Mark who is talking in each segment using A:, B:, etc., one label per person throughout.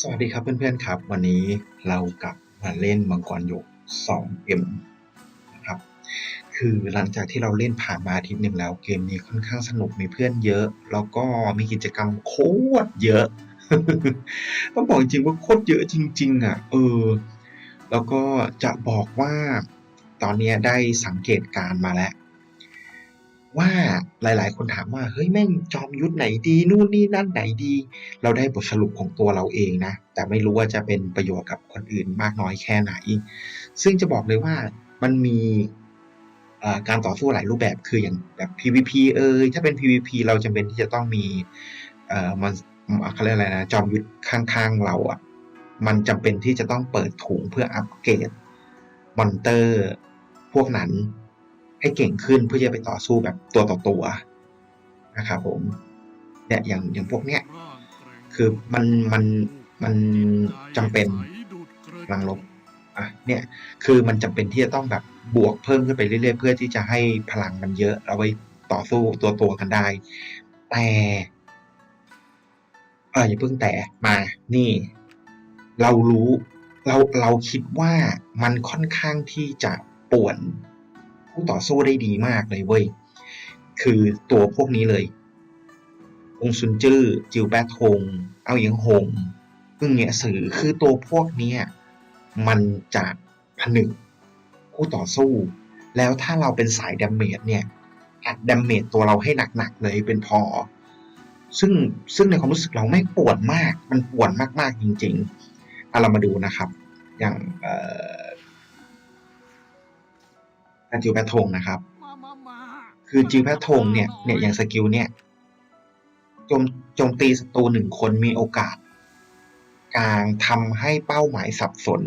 A: สวัสดีครับเพื่อนๆครับ วันนี้เรากลับมาเล่นมังกรหยก 2M นะครับ คือหลังจากที่เราเล่นผ่านมาอาทิตย์หนึ่งแล้วเกมนี้ค่อนข้างสนุกมีเพื่อนเยอะ แล้วก็มีกิจกรรมโคตรเยอะ ต้องบอกจริงว่าโคตรเยอะจริง ๆ อะ เออ แล้วก็จะบอกว่าตอนนี้ได้สังเกตการมาแล้ว ว่าหลาย ๆ คนถามว่า เฮ้ยแม่งจอมยุทธไหนดีนู่นนี่นั่นไหนดี เราได้บทสรุปของตัวเราเองนะ แต่ไม่รู้ว่าจะเป็นประโยชน์กับคนอื่นมากน้อยแค่ไหน ซึ่งจะบอกเลยว่ามันมีการต่อสู้หลายรูปแบบคืออย่างแบบ PVP เอยถ้าเป็น PVP เราจำเป็นที่จะต้องมีเอ่อมันเขาเรียกอะไรนะจอมยุทธข้าง ๆ เราอะมันจำเป็นที่จะต้องเปิดถุงเพื่ออัปเกรดมอนเตอร์พวกนั้น ให้เก่งขึ้นเพื่อจะไปต่อสู้แบบตัวต่อตัวนะครับผมเนี่ยอย่างอย่างพวกเนี้ยคือมันมันมันจำเป็นพลังลบอะเนี่ยคือมันจำเป็นที่จะต้องแบบบวกเพิ่มขึ้นไปเรื่อยๆ เพื่อที่จะให้พลังมันเยอะเอาไว้ต่อสู้ตัวตัวกันได้ แต่อออย่าเพิ่งแต่มานี่ เรารู้เราเราคิดว่ามันค่อนข้างที่จะป่วน ผู้ต่อสู้ได้ดีมากเลยเว้ย คือตัวพวกนี้เลย องซุนจื้อจิวแปทงเอาหยางหงอึ้งเนี่ยสือคือตัวพวกนี้มันจะผนึกคู่ต่อสู้ แล้วถ้าเราเป็นสายดาเมจเนี่ยอัดดาเมจตัวเราให้หนักๆเลยเป็นพอ ซึ่งซึ่งในความรู้สึกเราไม่ปวดมาก มันปวดมากๆจริงๆเอาเรามาดูนะครับ อย่างเอ่อ การจิวแปทงนะครับ คือจิวแพททงเนี่ยเนี่ยอย่างสกิลเนี่ยโจมโจมตีศัตรูหนึ่งคนมีโอกาส กลางทำให้เป้าหมายสับสน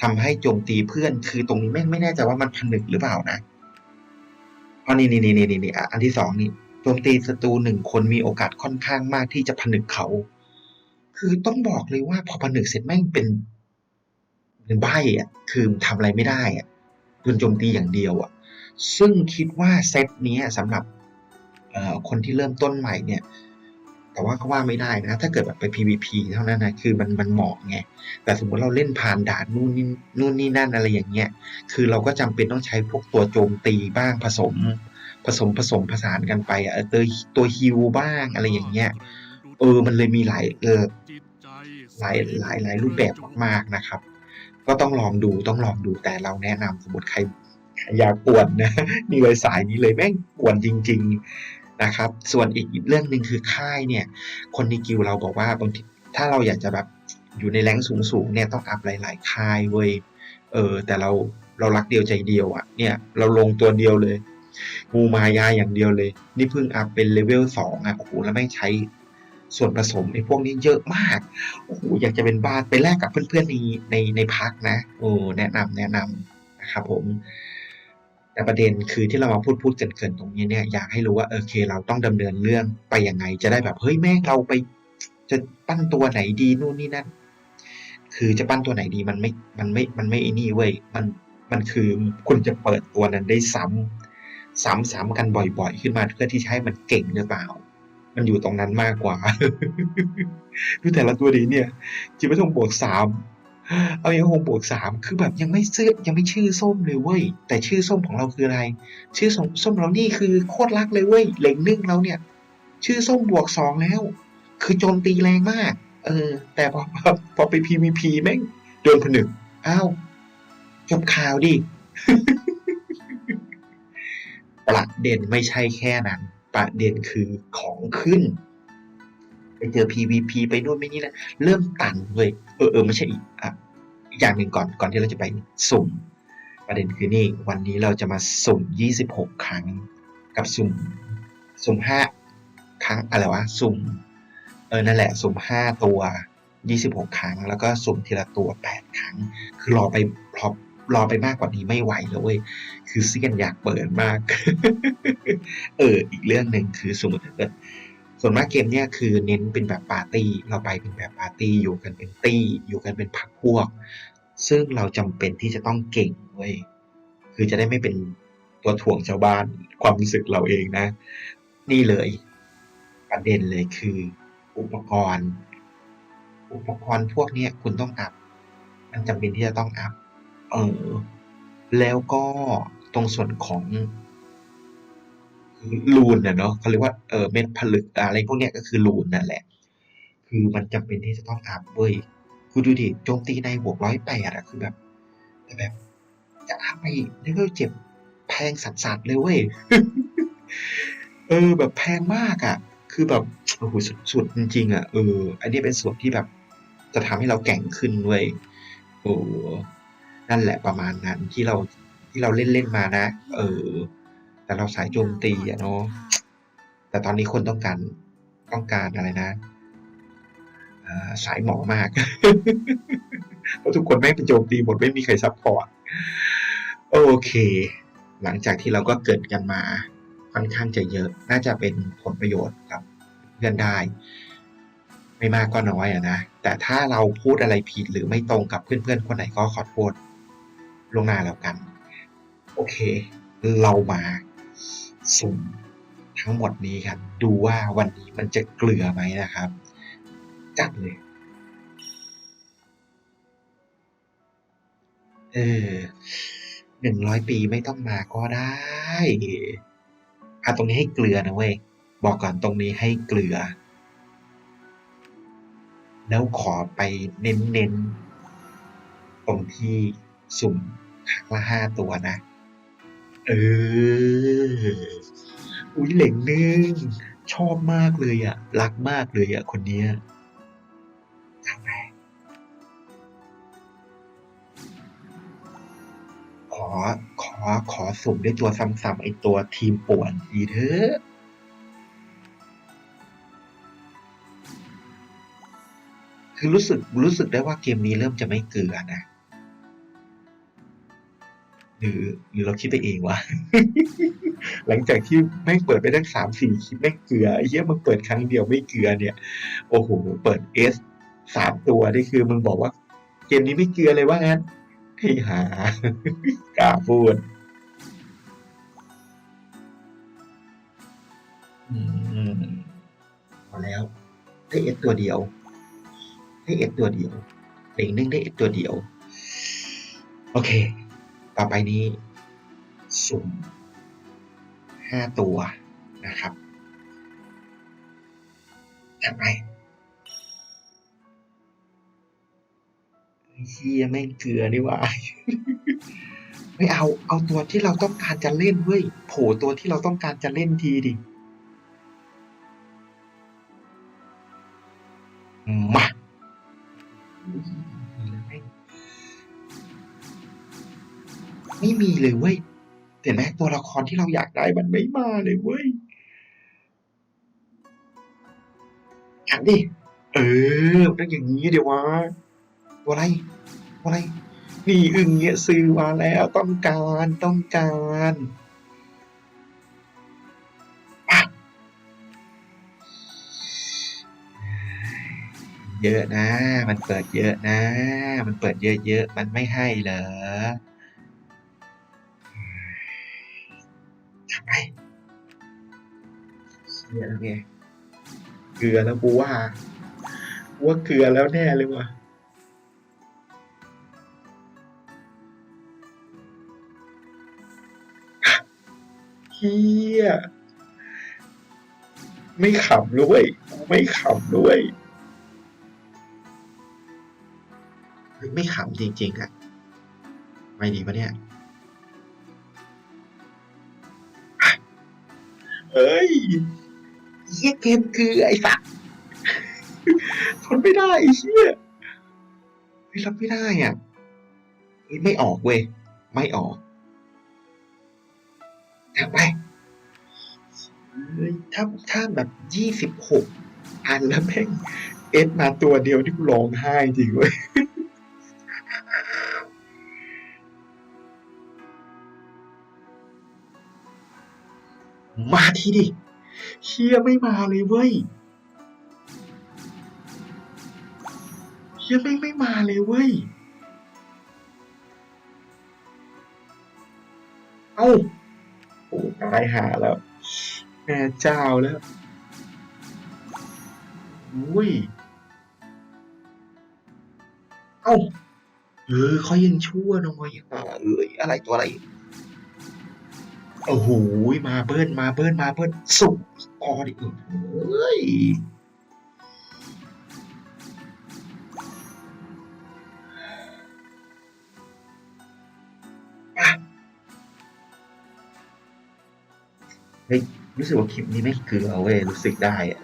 A: ทำให้โจมตีเพื่อน คือตรงนี้ไม่ไม่แน่ใจว่ามันผนึกหรือเปล่านะอันนี้นี่นี่นี่นี่อันที่สองนี่โจมตีศัตรูหนึ่งคนมีโอกาสค่อนข้างมากที่จะผนึกเขา คือต้องบอกเลยว่าพอผนึกเสร็จแม่งเป็นเป็นใบอะ คือทำอะไรไม่ได้อะ โดนโจมตีอย่างเดียวอะซึ่งคิดว่าเซตนี้สำหรับคนที่เริ่มต้นใหม่เนี่ย แต่ว่าก็ว่าไม่ได้นะ ถ้าเกิดแบบไป PVP เท่านั้นนะคือมันมันเหมาะไง แต่สมมติเราเล่นผ่านด่านนู่นนี่นู่นนี่นั่นอะไรอย่างเงี้ย คือเราก็จำเป็นต้องใช้พวกตัวโจมตีบ้างผสม ผสมผสมผสานกันไปอะตัวตัวฮิวบ้างอะไรอย่างเงี้ย เออ มันเลยมีหลายเออหลายหลายหลายรูปแบบมากๆนะครับ ก็ต้องลองดูต้องลองดูแต่เราแนะนำสมมติใครอยากปวนนะนี่เลยสายนี้เลยแม่งปวนจริง ๆนะครับ ส่วนอีกเรื่องหนึ่งคือค่ายเนี่ย คนในกิวเราบอกว่าบางทีถ้าเราอยากจะแบบอยู่ในแรงสูงๆเนี่ยต้องอัพหลาย ๆ ค่ายเว้ยเออ แต่เราเรารักเดียวใจเดียวอะ่ะเนี่ยเราลงตัวเดียวเลยงูมายาอย่างเดียวเลย นี่เพิ่งอัพเป็นเลเวลสองอะโอ้โหแล้วแม่งใช้ ส่วนผสมไอ้พวกนี้เยอะมากโอ้โหอยากจะเป็นบ้านไปแลกกับเพื่อนๆในในในพักนะโอ้แนะนำแนะนำนะครับผมแต่ประเด็นคือที่เรามาพูดพูดเกินๆตรงนี้เนี่ยอยากให้รู้ว่าโอเค เราต้องดำเนินเรื่องไปยังไง จะได้แบบเฮ้ยแม่งเราไป จะปั้นตัวไหนดีนู่นนี่นั่นคือจะปั้นตัวไหนดีมันไม่มันไม่มันไม่ไอ้นี่เว้ยมันมันคือคุณจะเปิดตัวนั้นได้ซ้ำซ้ำซ้ำกันบ่อยๆ ขึ้นมาเพื่อที่จะให้มันเก่งหรือเปล่า มันอยู่ตรงนั้นมากกว่า ดูแต่ละตัวดีเนี่ยจิบะทงบวกสามเอายังคงบวกสามคือแบบยังไม่ซื้อยังไม่ชื่อส้มเลยเว้ย แต่ชื่อส้มของเราคืออะไร ชื่อส้มส้มเรานี่คือโคตรรักเลยเว้ยเหล็งนึ่งเราเนี่ย ชื่อส้มบวกสองแล้ว คือโจมตีแรงมาก เออ แต่พอพอไป PVP แม่งโดนผนึกอ้าวจบข่าวดิประเด็นไม่ใช่แค่นั้น ประเด็นคือของขึ้นไปเจอ PVP ไปนู่นไม่นี่นะเริ่มตันเลยเออเออไม่ใช่อีกอะอีกอย่างหนึ่งก่อนก่อนที่เราจะไปสุ่ม ประเด็นคือนี่วันนี้เราจะมาสุ่ม 26 ครั้ง กับสุ่มสุ่ม 5 ครั้งอะไรวะสุ่มเออนั่นแหละสุ่ม 5 ตัว 26 ครั้ง แล้วก็สุ่มทีละตัว 8 ครั้ง คือรอไปรอ รอไปมากกว่านี้ไม่ไหวแล้วเว้ยคือเซียนอยากเปิดมาก เออ อีกเรื่องหนึ่งคือสมมติเกิดส่วนมากเกมเนี่ยคือเน้นเป็นแบบปาร์ตี้ เราไปเป็นแบบปาร์ตี้อยู่กันเป็นตี้อยู่กันเป็นพักพวก ซึ่งเราจำเป็นที่จะต้องเก่งเว้ยคือจะได้ไม่เป็นตัวถ่วงชาวบ้านความรู้สึกเราเองนะ นี่เลย ประเด็นเลยคือ อุปกรณ์ อุปกรณ์พวกนี้คุณต้องอัพมันจำเป็นที่จะต้องอัพ เออแล้วก็ตรงส่วนของลูนน่ะเนาะเขาเรียกว่าเออเม็ดผลึกอะไรพวกเนี้ยก็คือลูนนั่นแหละ คือมันจำเป็นที่จะต้องอัพเว้ยคุณดูดิโจมตีในบวกร้อยแปดอะคือแบบแต่แบบจะอัพไปเลเวลเจ็บแพงสัสๆเลยเว้ยเออแบบแพงมากอะคือแบบโอ้โหสุดๆจริงๆอะเออ อันนี้เป็นส่วนที่แบบจะทำให้เราแก่งขึ้นเว้ยโอ้ นั่นแหละประมาณนั้นที่เราที่เราเล่นเล่นมานะ เออ แต่เราสายโจมตีอะเนาะแต่ตอนนี้คนต้องการต้องการอะไรนะสายหมอมาก เพราะทุกคนแม่งเป็นโจมตีหมดไม่มีใครซัพพอร์ต โอเค หลังจากที่เราก็เกิดกันมา ค่อนข้างจะเยอะ น่าจะเป็นผลประโยชน์กับเพื่อนได้ ไม่มากก็น้อยอะนะ แต่ถ้าเราพูดอะไรผิดหรือไม่ตรงกับเพื่อนๆคนไหนก็ขอโทษ ลวงหน้าแล้วกัน โอเค เรามาสุ่มทั้งหมดนี้ครับ ดูว่าวันนี้มันจะเกลือไหมนะครับ จัดเลย เออหนึ่งร้อยปีไม่ต้องมาก็ได้อะตรงนี้ให้เกลือนะเว้ย บอกก่อนตรงนี้ให้เกลือ แล้วขอไปเน้นๆ ตรงที่ สุ่มครั้งละห้าตัวนะ เออ อุ้ยเหล่งหนึ่งชอบมากเลยอะรักมากเลยอะคนเนี้ยทำไงขอ ขอ ขอสุ่มด้วยตัวซ้ำๆไอตัวทีมป่วนทีเถอะคือรู้สึกรู้สึกได้ว่าเกมนี้เริ่มจะไม่เกลือนะ หรือหรือเราคิดไปเองวะ หลังจากที่แม่งเปิดไปตั้งสามสี่คลิปแม่งเกลือไอ้เหี้ยมึงเปิดครั้งเดียวไม่เกลือเนี่ย โอ้โห เปิดเอสสามตัวนี่คือมึงบอกว่า เกมนี้ไม่เกลือเลยว่างั้นให้หากล้าพูดอืมพอแล้วได้เอสตัวเดียว ได้เอสตัวเดียวเป่งนึ่งได้เอสตัวเดียว โอเค ต่อไปนี้ สุ่มห้าตัวนะครับจัดไปเฮียแม่งเกลือนี่ว่าไม่เอา เอาตัวที่เราต้องการจะเล่นเว้ย โผล่ตัวที่เราต้องการจะเล่นทีดิ มา ไม่มีเลยเว้ยเห็นไหมตัวละครที่เราอยากได้มันไม่มาเลยเว้ยอ่านดิ เออต้องอย่างนี้เดี๋ยววะตัวอะไรตัวอะไร นี่อึ่งเงี้ยซื้อมาแล้วต้องการต้องการเยอะนะ มันเปิดเยอะนะ มันเปิดเยอะๆ มันไม่ให้เหรอ เกลือแล้วไงเกลือแล้วกูว่าว่าเกลือแล้วแน่เลยว่ะเฮียไม่ขำด้วยไม่ขำด้วย ไม่ขำจริงๆอะไม่ดีปะเนี่ยเฮ้ย เฮียเกมคือไอ้สัสทนไม่ได้ไอ้เฮียเฮ้ยรับไม่ได้อะเฮ้ไม่ออกเว้ย ไม่ออกทำไป ถ้าถ้าแบบยี่สิบหกอันแล้วแม่งเอสมาตัวเดียวที่กูร้องไห้จริงเว้ยมาทีดิ เฮียไม่มาเลยเว้ยเฮียไม่ไม่มาเลยเว้ย เอ้าโอ้ตายหาแล้ว แม่เจ้าแล้วอุ้ย เอาเออเขายังชั่วน้อยอะเอ้ยอะไรตัวอะไร โอ้โหมาเบิ้ลมาเบิ้ลมาเบิ้ลสุกพอดิเอ้ยเฮ้ยรู้สึกว่าคลิปนี้ไม่เกลือเว้ยรู้สึกได้อะ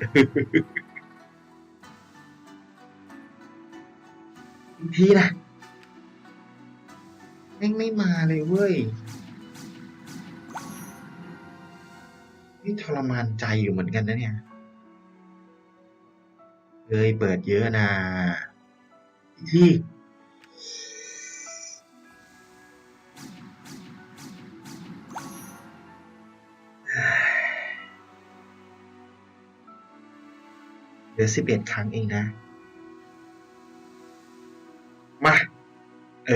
A: อีกทีนะแม่งไม่มาเลยเว้ย นี่ทรมานใจอยู่เหมือนกันนะเนี่ยเอ้ยเปิดเยอะนะอีกที่เหลือสิบเอ็ดครั้งเองนะ มา เอ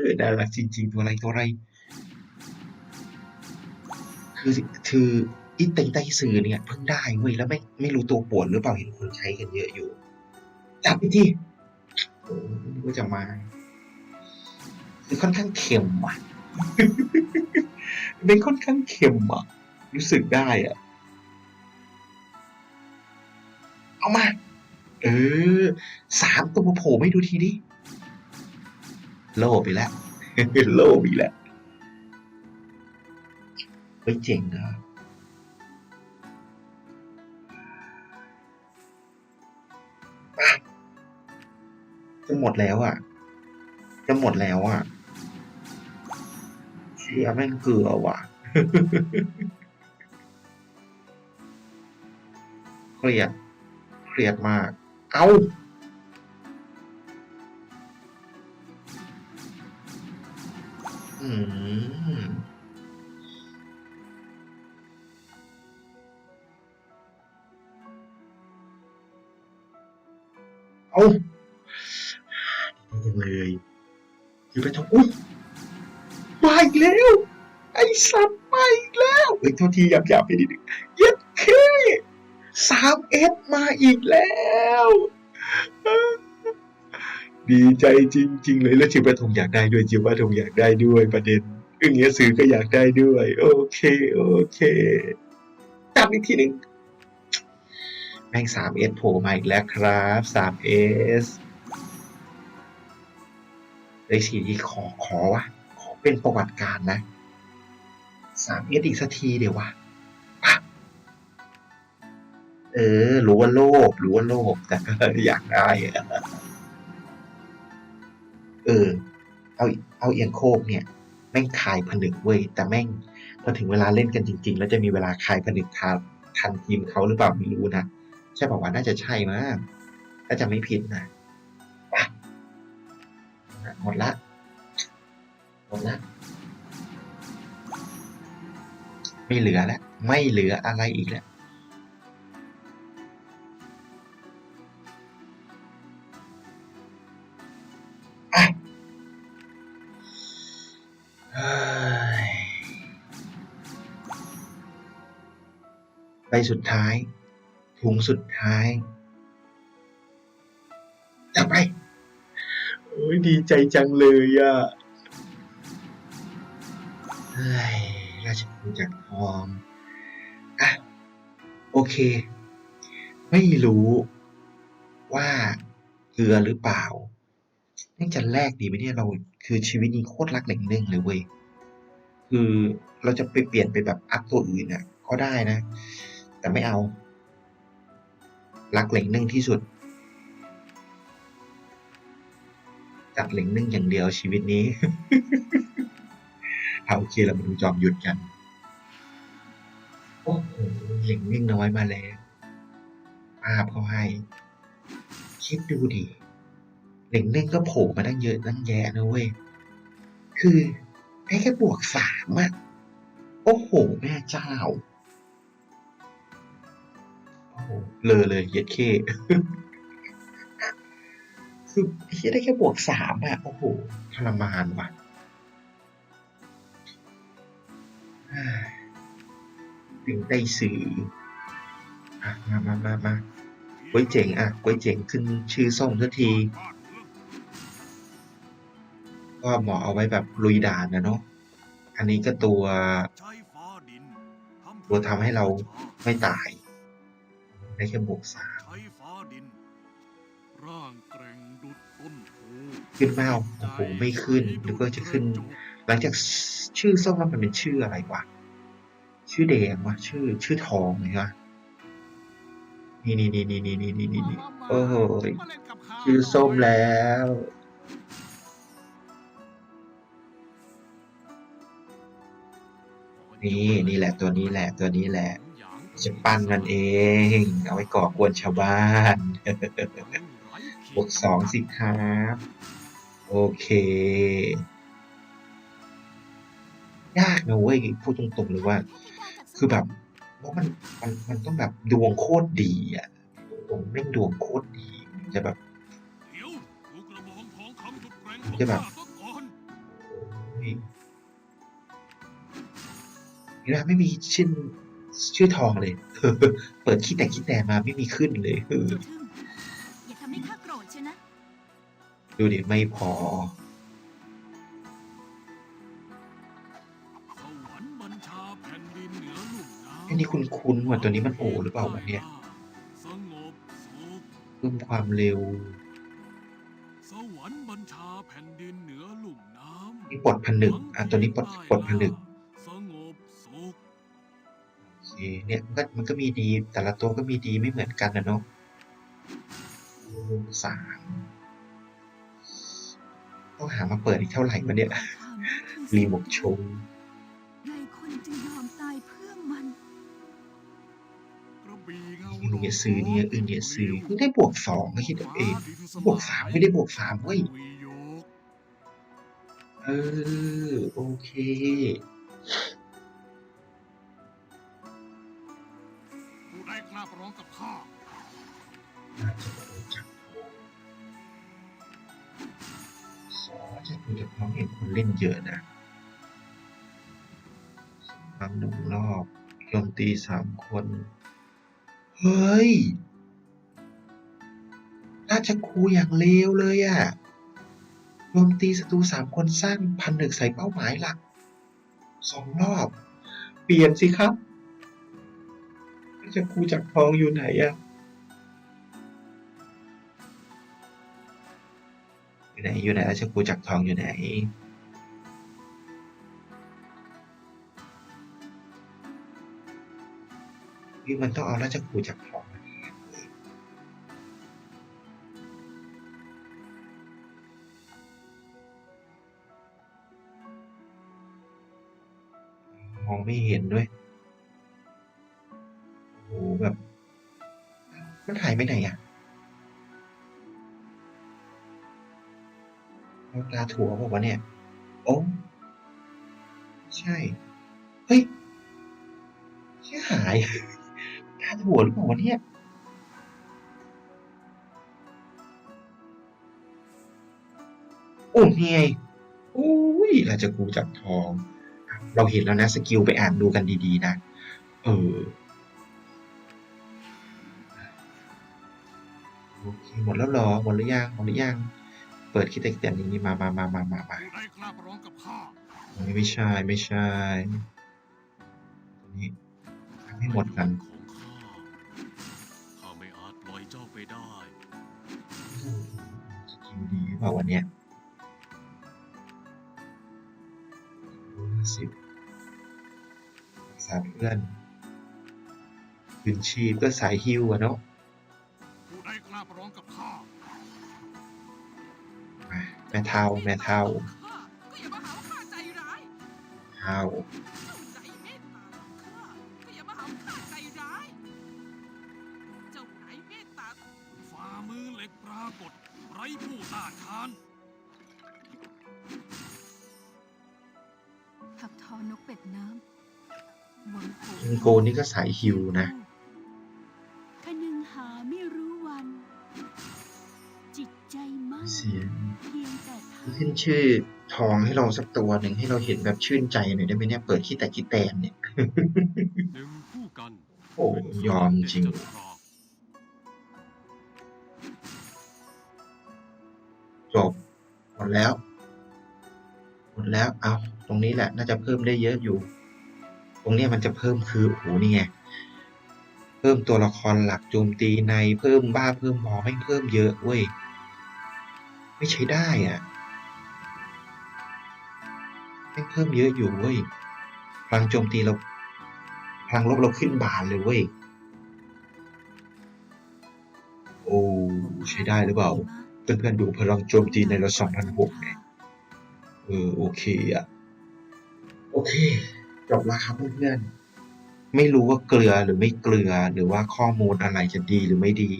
A: อน่ารักจริง ๆ ตัวอะไรตัวอะไร คือ คือ อีเต็งไตสื่อเนี่ยเพิ่งได้เว้ยแล้วไม่ไม่รู้ตัวปวดหรือเปล่าเห็นคนใช้กันเยอะอยู่ จับไปที่กว่าจะมาคือค่อนข้างเค็มอะเป็นค่อนข้างเค็มอะ รู้สึกได้อะ เอามา เออสามตัวโผล่ไม่ดูทีดิโลภไปแล้วโลภอีกแล้วเฮ้ยเจ๋งอะ หมดแล้วอะ จะหมดแล้วอะเชียแม่งเกลือว่ะเครียดเครียดมาก เอา้า ไปทำอุ้ยมาอีกแล้ว ไอ้สัตว์มาอีกแล้วเฮ้ยโทษทีหยาบๆไปนิดนึงเย็ดเคสามเอสมาอีกแล้วดีใจจริง ๆ เลยแล้วจิวปทงอยากได้ด้วยจิวปทงอยากได้ด้วยประเด็นอึ่งเงี้ยซื้อก็อยากได้ด้วย โอเค โอเคจับอีกทีหนึ่งแม่งสามเอสโผล่มาอีกแล้วครับสามเอส เลยสีนี้ขอขอวะขอเป็นประวัติการนะสามเอสอีกสักทีเดี๋ยววะเออรู้ว่าโลภรู้ว่าโลภแต่ก็อยากได้ เออ เอาเอาเอียงโคกเนี่ย แม่งคายผนึกเว้ยแต่แม่งพอถึงเวลาเล่นกันจริง ๆ แล้วจะมีเวลาคายผนึกทันทันทีมเขาหรือเปล่าไม่รู้นะ ใช่ป่าวว่าน่าจะใช่มั้งถ้าจะไม่ผิดนะ มดละ หมดละ ไม่เหลือแล้ว ไม่เหลืออะไรอีกแล้วใบสุดท้าย ถุงสุดท้าย ดีใจจังเลยอะเฮ้ยราชบุตรจากทองอะโอเค ไม่รู้ว่าเกลือหรือเปล่านี่จะแลกดีไหมเนี่ยเราคือชีวิตนี้โคตรรักเหล่งหนึ่งเลยเว้ยคือเราจะไปเปลี่ยนไปแบบอัพตัวอื่นอะ ก็ได้นะ แต่ไม่เอา รักเหล่งหนึ่งที่สุด จัดเหล่งหนึ่งอย่างเดียวชีวิตนี้ เอาโอเคเรามาดูจอมหยุดกัน โอ้โหเหล่งนึ่งน้อยมาแล้วภาพเขาให้ คิดดูดิเหล่งนึ่งก็โผล่มาตั้งเยอะตั้งแยะนะเว้ย คือได้แค่บวกสามอะโอ้โห แม่เจ้า โอ้โหเลอเลยเย็ดเค คือเฮียได้แค่บวกสามอะโอ้โหทรมานว่ะถึงได้สื่ออะมามามามาก๋วยเจ๋งอะก๋วยเจ๋งขึ้นชื่อส่งสักที ก็เหมาะเอาไว้แบบลุยด่านนะเนาะอันนี้ก็ตัว ตัวทำให้เราไม่ตาย ได้แค่บวกสาม
B: ร่างแกร่งดุดต้นโพ
A: ขึ้นมาเอาโอ้โหไม่ขึ้นหรือว่าจะขึ้น หลังจากชื่อส้มมันเป็นชื่ออะไรวะชื่อแดงวะชื่อ ชื่อทองเลยวะนี่นี่นี่นี่นี่นี่นี่นี่นี่โอ้โหชื่อส้มแล้วนี่นี่แหละตัวนี้แหละตัวนี้แหละจะปั้นมันเอง เอาไว้ก่อกวนชาวบ้าน บวกสองสิครับ โอเค ยากนะเว้ยพูดตรงๆเลยว่า คือแบบว่ามันมันมันต้องแบบดวงโคตรดีอะตรงแม่งดวงโคตรดี จะแบบจะแบบ
B: นี่
A: นะไม่มีชื่อชื่อทองเลย เปิดขี้แต่ขี้แต่มาไม่มีขึ้นเลย ดูดิไม่พอ
B: สวรรค์บัญชาแผ่นดินเหนือลุ่มน้ำ
A: อันนี้คุณคุ้นๆว่าตัวนี้มันโอหรือเปล่าวะเนี่ย
B: สงบสุข
A: เพิ่มความเร็ว
B: สวรรค์บัญชาแผ่นดินเหนือลุ่มน้ำ
A: นี่ปลดผนึกอะตัวนี้ปลดปลดผนึก
B: สงบสุข
A: โอเคเนี่ยมันก็มันก็มีดีแต่ละตัวก็มีดีไม่เหมือนกันนะเนาะโอ้สาม ต้องหามาเปิดอีกเท่าไหร่วะเนี่ย รีโมทโชว์
C: นายคนจึงยอมตายเพื่อมัน
B: กระบี่เงา
A: นี่มึงอย่าซื้อเนี่ยอื่นอย่าซื้อมึงได้บวกสองก็คิดเอาเองบวกสามไม่ได้บวกสามเว้ย
B: วิโยค
A: เออ โอเค คนเล่นเยอะนะบางหนึ่งรอบโจมตีสามคน เฮ้ย ราชครูอย่างเลวเลยอะโจมตีศัตรูสามคนสร้างพันหนึ่งใส่เป้าหมายหลักสองรอบ เปลี่ยนสิครับ ราชครูจักรทองอยู่ไหนอะอยู่ไหนอยู่ไหนราชครูจักรทองอยู่ไหน พี่มันต้องเอาราชครูจักรทองมาแทนเลยมองไม่เห็นด้วย โอ้โหแบบ มันหายไปไหนอะเอาตาถั่วบอกว่าเนี่ย โอ้ใช่ เฮ้ยแค่หายาถั่วหรือเปล่าวะเนี่ยโอ้เฮียโอ้ยราชกูจับทอง เราเห็นแล้วนะสกิลไปอ่านดูกันดีๆนะ เออโอเคหมดแล้วหรอ หมดหรือยัง หมดหรือยัง เปิดคิดแต่แต่นี้มามามามามามา
B: ผู้ใดกล้าประลองกับข้า
A: ไม่ไม่ใช่ ไม่ใช่ตัวนี้ทำให้หมดกัน
B: ว่า
A: วันนี้สิสามเพื่อนพื้นชีพก็สายฮิวอะเนาะแม่เทาแม่เทาำ
C: หวังโห
A: อิงโกนี่ก็สายฮิวนะ
C: คนึงหาไม่รู้วัน จิตใจมั่น
A: เสียง
C: เพียงแต่ท่าน
A: ขึ้นชื่อทองให้เราสักตัวหนึ่งให้เราเห็นแบบชื่นใจหน่อยได้ไหมเนี่ยเปิดขี้แต่ขี้แตนเนี่ย
B: หนึ่งคู่กัน
A: โอ้ยอมจริง จบหมดแล้วแล้วเอาตรงนี้แหละน่าจะเพิ่มได้เยอะอยู่ต รงนี้มันจะเพิ่มคือโอ้โหนี่ไงเพิ่มตัวละครหลักโจมตีในเพิ่มบ้าเพิ่มหมอไม่เพิ่มเยอะเว้ยไม่ใช้ได้อะไม่เพิ่มเยอะอยู่เว้ยพลังโจมตีเราพลังลบเราขึ้นบานเลยเว้ยโอ้ใช้ได้หรือเปล่าเพื่อนๆดูพลังโจมตีในเราสองพันหกไงเออโอเคอะโอเค จบแล้วครับเพื่อนๆ ไม่รู้ว่าเกลือหรือไม่เกลือหรือว่าข้อมูลอะไรจะดีหรือไม่ดี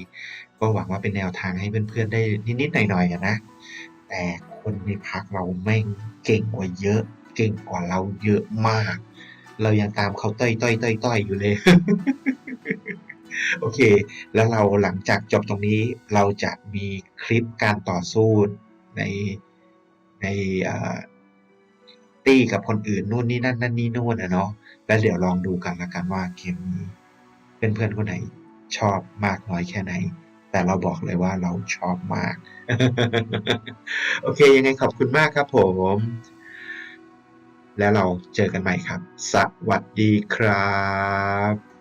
A: ก็หวังว่าเป็นแนวทางให้เพื่อนๆได้นิดๆหน่อยๆนะ แต่คนในพักเราแม่งเก่งกว่าเยอะ เก่งกว่าเราเยอะมาก เรายังตามเขาต้อยต้อยต้อยต้อยอยู่เลย โอเค แล้วเราหลังจากจบตรงนี้เราจะมีคลิปการต่อสู้ในในอ่อ ตี้กับคนอื่นนู่นนี่นั่นนั่นนี่นู่นนะเนาะแล้วเดี๋ยวลองดูกันละกันว่าเกมนี้เพื่อนๆคนไหนชอบมากน้อยแค่ไหน แต่เราบอกเลยว่าเราชอบมาก โอเค ยังไงขอบคุณมากครับผม แล้วเราเจอกันใหม่ครับ สวัสดีครับ